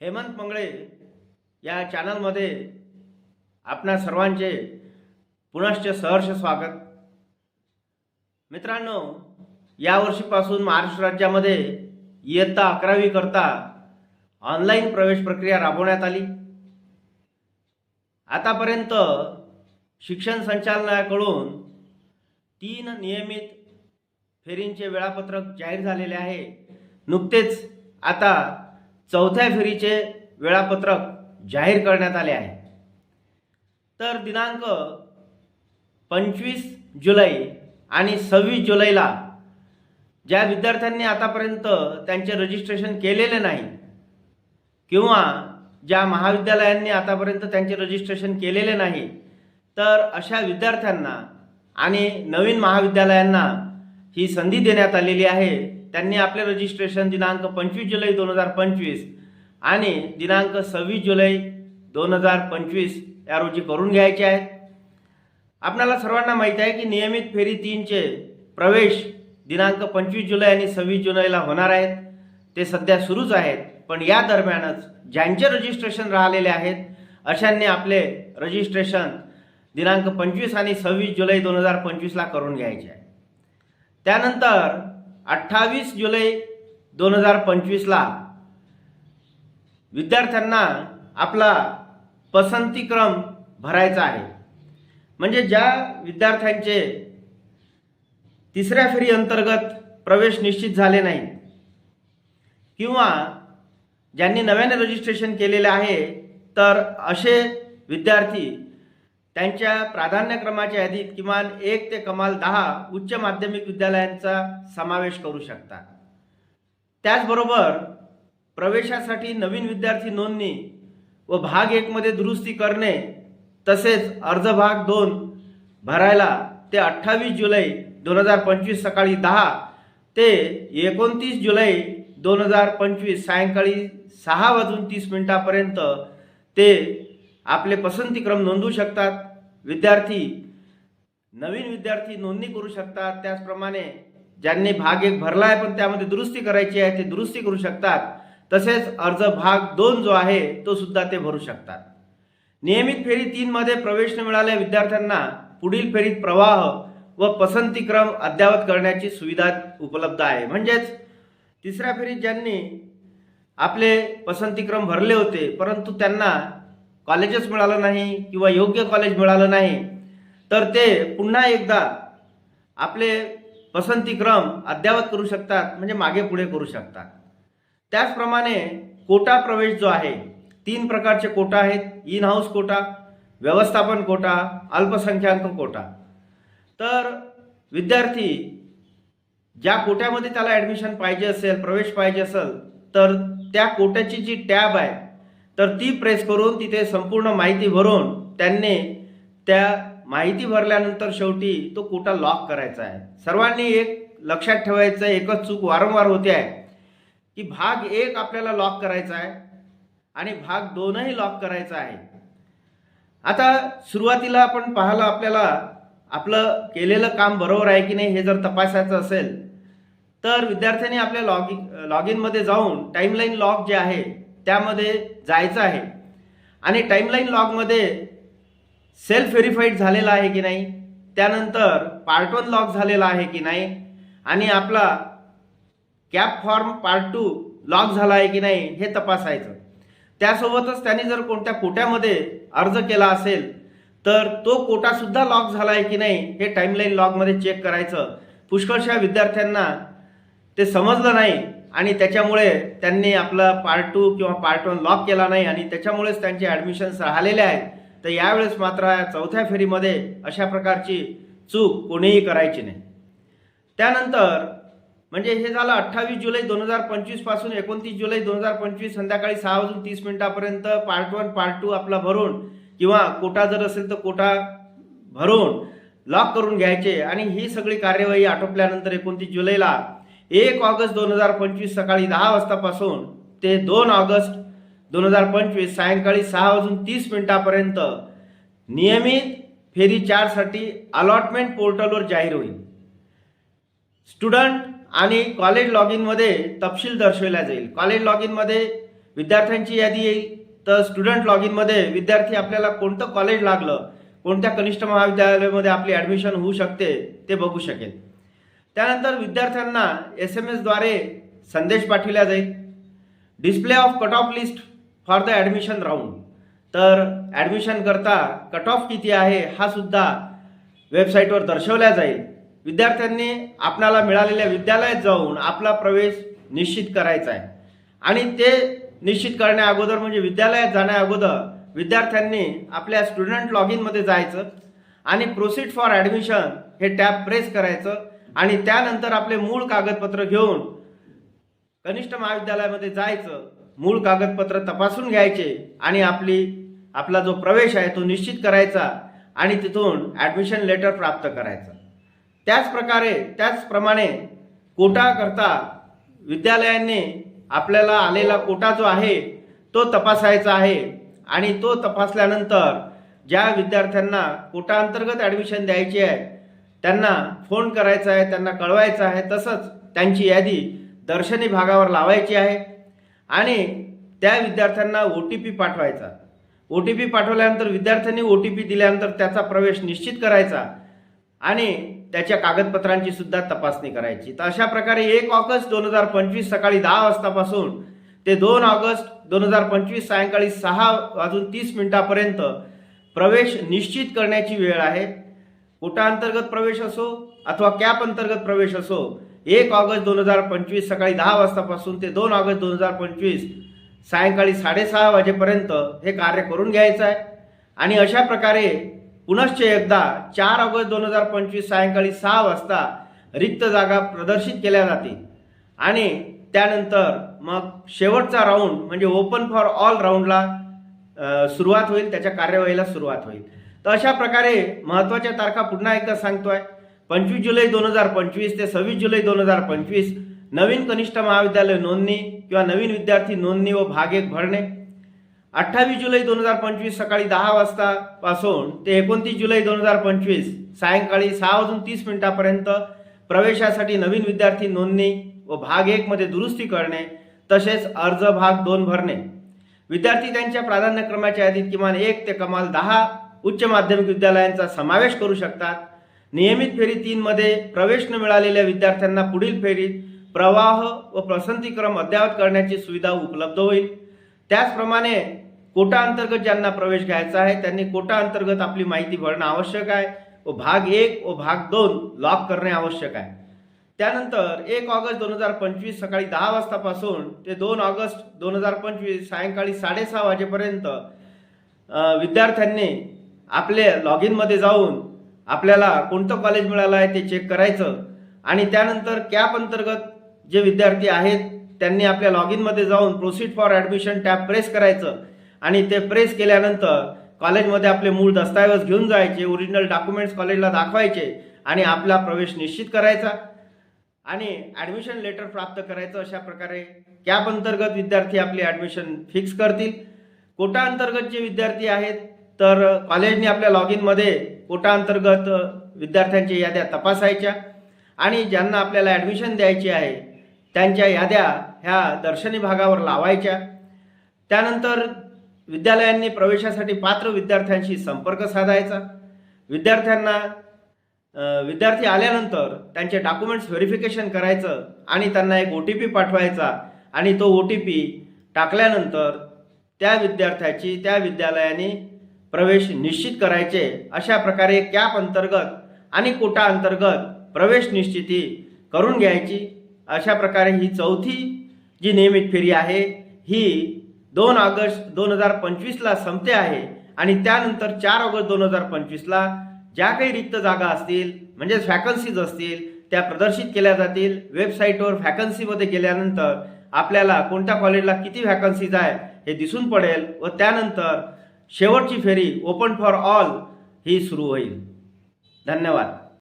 हेमंत मंगळे या चॅनलमध्ये आपणा सर्वांचे पुनश्च सहर्ष स्वागत. मित्रांनो यावर्षीपासून महाराष्ट्र राज्यामध्ये इयत्ता अकरावी करता ऑनलाईन प्रवेश प्रक्रिया राबवण्यात आली. आतापर्यंत शिक्षण संचालनाकडून तीन नियमित फेरींचे वेळापत्रक जाहीर झालेले आहे. नुकतेच आता चौथ्या फेरीचे वेळापत्रक जाहीर करण्यात आले आहे. तर दिनांक पंचवीस जुलै आणि सव्वीस जुलैला ज्या विद्यार्थ्यांनी आतापर्यंत त्यांचे रजिस्ट्रेशन केलेले नाही किंवा ज्या महाविद्यालयांनी आतापर्यंत त्यांचे रजिस्ट्रेशन केलेले नाही तर अशा विद्यार्थ्यांना आणि नवीन महाविद्यालयांना ही संधी देण्यात आलेली आहे. त्यांनी आपले रजिस्ट्रेशन दिनांक पंचवीस जुलै दोन हजार पंचवीस आणि दिनांक सव्वीस जुलै दोन हजार पंचवीस या रोजी करून घ्यायचे आहेत. आपल्याला सर्वांना माहीत आहे की नियमित फेरी तीनचे प्रवेश दिनांक पंचवीस जुलै आणि सव्वीस जुलैला होणार आहेत. ते सध्या सुरूच आहेत पण या दरम्यानच ज्यांचे रजिस्ट्रेशन राहिलेले आहेत अशांनी आपले रजिस्ट्रेशन दिनांक पंचवीस आणि सव्वीस जुलै दोन हजार पंचवीसला करून घ्यायचे आहे त्यानंतर अठ्ठावीस जुलै दोन हजार पंचवीसला विद्यार्थ्यांना आपला पसंतीक्रम भरायचा आहे. म्हणजे ज्या विद्यार्थ्यांचे तिसऱ्या फेरी अंतर्गत प्रवेश निश्चित झाले नाहीत किंवा ज्यांनी नव्याने रजिस्ट्रेशन केलेले आहे तर असे विद्यार्थी त्यांच्या प्राधान्यक्रमाच्या यादीत किमान एक ते कमाल दहा उच्च माध्यमिक विद्यालयांचा समावेश करू शकतात. त्याचबरोबर प्रवेशासाठी नवीन विद्यार्थी नोंदणी व भाग एकमध्ये दुरुस्ती करणे तसेच अर्ज भाग दोन भरायला ते अठ्ठावीस जुलै दोन हजार पंचवीस सकाळी दहा ते एकोणतीस जुलै दोन हजार पंचवीस सायंकाळी सहा वाजून तीस मिनिटापर्यंत ते आपले पसंतीक्रम नोंदवू शकतात. विद्यार्थी नवीन विद्यार्थी नोंदणी करू शकतात. त्याचप्रमाणे ज्यांनी भाग एक भरला आहे पण त्यामध्ये दुरुस्ती करायची आहे ते दुरुस्ती करू शकतात. तसेच अर्ज भाग दोन जो आहे तो सुद्धा ते भरू शकतात. नियमित फेरी तीनमध्ये प्रवेश न मिळालेल्या विद्यार्थ्यांना पुढील फेरीत प्रवाह व पसंतीक्रम अद्ययावत करण्याची सुविधा उपलब्ध आहे. म्हणजेच तिसऱ्या फेरीत ज्यांनी आपले पसंतीक्रम भरले होते परंतु त्यांना कॉलेजच मिळालं नाही किंवा योग्य कॉलेज मिळालं नाही तर ते पुन्हा एकदा आपले पसंतीक्रम अद्ययावत करू शकतात म्हणजे मागे पुढे करू शकतात. त्याचप्रमाणे कोटा प्रवेश जो आहे तीन प्रकारचे कोटा आहेत इन हाऊस कोटा व्यवस्थापन कोटा अल्पसंख्याक कोटा. तर विद्यार्थी ज्या कोट्यामध्ये त्याला ॲडमिशन पाहिजे असेल प्रवेश पाहिजे असेल तर त्या कोट्याची जी टॅब आहे तर ती प्रेस करून तिथे संपूर्ण माहिती भरून त्यांनी त्या माहिती भरल्यानंतर शेवटी तो कोटा लॉक करायचा आहे. सर्वांनी एक लक्षात ठेवायचं एकच चूक वारंवार होते आहे की भाग एक आपल्याला लॉक करायचा आहे आणि भाग दोनही लॉक करायचा आहे. आता सुरुवातीला आपण पाहायला आपल्याला आपलं केलेलं काम बरोबर आहे की नाही हे जर तपासायचं असेल तर विद्यार्थ्यांनी आपल्या लॉग लॉग इनमध्ये जाऊन टाईमलाईन लॉक जे आहे त्यामध्ये जायचं आहे. आणि टाईमलाईन लॉगमध्ये सेल्फ व्हेरीफाईड झालेला आहे की नाही? त्यानंतर पार्ट वन लॉक झालेला आहे की नाही? आणि आपला CAP form part two lock झाला आहे की नाही हे तपासायचं. त्यासोबतच त्यांनी जर कोणत्या कोट्यामध्ये अर्ज केला असेल तर तो कोटा सुद्धा लॉक झाला आहे की नाही हे टाईमलाईन लॉगमध्ये चेक करायचं. पुष्कळशा विद्यार्थ्यांना ते समजलं नाही. आणि त्याच्यामुळे त्यांनी आपला पार्ट टू किंवा पार्ट वन लॉक केला नाही आणि त्याच्यामुळेच त्यांचे ॲडमिशन्स राहिलेले आहेत. तर यावेळेस मात्र चौथ्या फेरीमध्ये अशा प्रकारची चूक कोणीही करायची नाही. त्यानंतर म्हणजे हे झालं अठ्ठावीस जुलै दोन हजार पंचवीसपासून एकोणतीस जुलै दोन हजार पंचवीस संध्याकाळी सहा वाजून तीस मिनिटापर्यंत पार्ट वन पार्ट टू आपला भरून किंवा कोटा जर असेल तर कोटा भरून लॉक करून घ्यायचे. आणि ही सगळी कार्यवाही आटोपल्यानंतर एकोणतीस जुलैला एक ऑगस्ट दोन हजार पंचवीस सकाळी दहा वाजतापासून ते दोन ऑगस्ट दोन हजार पंचवीस सायंकाळी सहा वाजून तीस मिनिटापर्यंत नियमित फेरी चारसाठी अलॉटमेंट पोर्टलवर जाहीर होईल. स्टुडंट आणि कॉलेज लॉग इनमध्ये तपशील दर्शविला जाईल. कॉलेज लॉग इनमध्ये विद्यार्थ्यांची यादी येईल. तर स्टुडंट लॉग इनमध्ये विद्यार्थी आपल्याला कोणतं कॉलेज लागलं कोणत्या कनिष्ठ महाविद्यालयामध्ये आपली ॲडमिशन होऊ शकते ते बघू शकेल. त्यानंतर विद्यार्थ्यांना एस एम एसद्वारे संदेश पाठविला जाईल. Display of cut off list for the admission round तर ॲडमिशन करता कट ऑफ किती आहे हा सुद्धा वेबसाईटवर दर्शवल्या जाईल. विद्यार्थ्यांनी आपणाला मिळालेल्या विद्यालयात जाऊन आपला प्रवेश निश्चित करायचा आहे. आणि ते निश्चित करण्या अगोदर म्हणजे विद्यालयात जाण्या अगोदर विद्यार्थ्यांनी आपल्या स्टुडंट लॉग इनमध्ये जायचं आणि प्रोसीड फॉर ॲडमिशन हे टॅब प्रेस करायचं. आणि त्यानंतर आपले मूळ कागदपत्र घेऊन कनिष्ठ महाविद्यालयामध्ये जायचं मूळ कागदपत्र तपासून घ्यायचे आणि आपली आपला जो प्रवेश आहे तो निश्चित करायचा आणि तिथून ॲडमिशन लेटर प्राप्त करायचं. त्याचप्रकारे त्याचप्रमाणे कोटाकरता विद्यालयांनी आपल्याला आलेला कोटा जो आहे तो तपासायचा आहे आणि तो तपासल्यानंतर ज्या विद्यार्थ्यांना कोटा अंतर्गत ॲडमिशन द्यायची आहे त्यांना फोन करायचा आहे त्यांना कळवायचं आहे तसंच त्यांची यादी दर्शनी भागावर लावायची आहे. आणि त्या विद्यार्थ्यांना ओ टी पी पाठवायचा. ओ टी पी पाठवल्यानंतर विद्यार्थ्यांनी ओ टी पी दिल्यानंतर त्याचा प्रवेश निश्चित करायचा आणि त्याच्या कागदपत्रांची सुद्धा तपासणी करायची. तर अशा प्रकारे एक ऑगस्ट दोन हजार पंचवीस सकाळी दहा वाजतापासून ते दोन ऑगस्ट दोन हजार पंचवीस सायंकाळी सहा वाजून तीस मिनिटापर्यंत प्रवेश निश्चित करण्याची वेळ आहे. कोटा अंतर्गत प्रवेश असो अथवा कॅप अंतर्गत प्रवेश असो एक ऑगस्ट दोन हजार पंचवीस सकाळी दहा वाजतापासून ते दोन ऑगस्ट दोन हजार पंचवीस सायंकाळी साडेसहा वाजेपर्यंत हे कार्य करून घ्यायचं आहे. आणि अशा प्रकारे पुनश्च एकदा चार ऑगस्ट दोन हजार पंचवीस सायंकाळी सहा वाजता रिक्त जागा प्रदर्शित केल्या जातील आणि त्यानंतर मग शेवटचा राऊंड म्हणजे ओपन फॉर ऑल राऊंडला सुरुवात होईल त्याच्या कार्यवाहीला सुरुवात होईल. तर अशा प्रकारे महत्त्वाच्या तारखा पुन्हा एकदा सांगतोय. पंचवीस जुलै दोन हजार पंचवीस ते सव्वीस जुलै दोन हजार पंचवीस नवीन कनिष्ठ महाविद्यालय नोंदणी किंवा नवीन विद्यार्थी नोंदणी व भाग एक भरणे. अठ्ठावीस जुलै दोन हजार पंचवीस सकाळी दहा वाजता पासून ते एकोणतीस जुलै दोन हजार पंचवीस सायंकाळी सहा वाजून तीस मिनिटापर्यंत प्रवेशासाठी नवीन विद्यार्थी नोंदणी व भाग एक मध्ये दुरुस्ती करणे तसेच अर्ज भाग दोन भरणे. विद्यार्थी त्यांच्या प्राधान्यक्रमाच्या यादीत किमान एक ते कमाल दहा उच्च माध्यमिक विद्यालयांचा समावेश करू शकतात. नियमित फेरी तीनमध्ये प्रवेश न मिळालेल्या विद्यार्थ्यांना पुढील फेरीत प्रवाह व प्रसंतीक्रम अद्ययावत करण्याची सुविधा उपलब्ध होईल. त्याचप्रमाणे कोटा अंतर्गत ज्यांना प्रवेश घ्यायचा आहे त्यांनी कोटा अंतर्गत आपली माहिती भरणं आवश्यक आहे व भाग एक व भाग दोन लॉक करणे आवश्यक आहे. त्यानंतर एक ऑगस्ट दोन हजार पंचवीस सकाळी दहा वाजतापासून ते दोन ऑगस्ट दोन हजार पंचवीस सायंकाळी साडेसहा वाजेपर्यंत विद्यार्थ्यांनी आपले लॉग इनमध्ये जाऊन आपल्याला कोणतं कॉलेज मिळालं आहे ते चेक करायचं. आणि त्यानंतर कॅप अंतर्गत जे विद्यार्थी आहेत त्यांनी आपल्या लॉग इनमध्ये जाऊन proceed for admission tab press करायचं. आणि ते प्रेस केल्यानंतर कॉलेजमध्ये आपले मूळ दस्तऐवज घेऊन जायचे ओरिजिनल डॉक्युमेंट्स कॉलेजला दाखवायचे आणि आपला प्रवेश निश्चित करायचा. आणि ॲडमिशन लेटर प्राप्त करायचं अशा प्रकारे. कॅप अंतर्गत विद्यार्थी आपली ॲडमिशन फिक्स करतील. कोटा अंतर्गत जे विद्यार्थी आहेत तर कॉलेजने आपल्या लॉग इनमध्ये कोटा अंतर्गत विद्यार्थ्यांच्या याद्या तपासायच्या आणि ज्यांना आपल्याला ॲडमिशन द्यायची आहे त्यांच्या याद्या ह्या दर्शनी भागावर लावायच्या. त्यानंतर विद्यालयांनी प्रवेशासाठी पात्र विद्यार्थ्यांशी संपर्क साधायचा. विद्यार्थ्यांना विद्यार्थी आल्यानंतर त्यांचे डॉक्युमेंट्स व्हेरिफिकेशन करायचं आणि त्यांना एक ओ टी पी पाठवायचा आणि तो ओ टी पी टाकल्यानंतर त्या विद्यार्थ्याची त्या विद्यालयाने प्रवेश निश्चित करायचे अशा प्रकारे कॅप अंतर्गत आणि कोटा अंतर्गत प्रवेश निश्चिती करून घ्यायची. अशा प्रकारे ही चौथी जी नियमित फेरी आहे ही दोन ऑगस्ट दोन हजार पंचवीसला संपते आहे आणि त्यानंतर चार ऑगस्ट दोन हजार पंचवीसला ज्या काही रिक्त जागा असतील म्हणजेच व्हॅकन्सीज असतील त्या प्रदर्शित केल्या जातील. वेबसाईटवर व्हॅकन्सीमध्ये गेल्यानंतर आपल्याला कोणत्या कॉलेजला किती व्हॅकन्सीज आहे हे दिसून पडेल व त्यानंतर शेवटची फेरी ओपन फॉर ऑल ही सुरू होईल. धन्यवाद.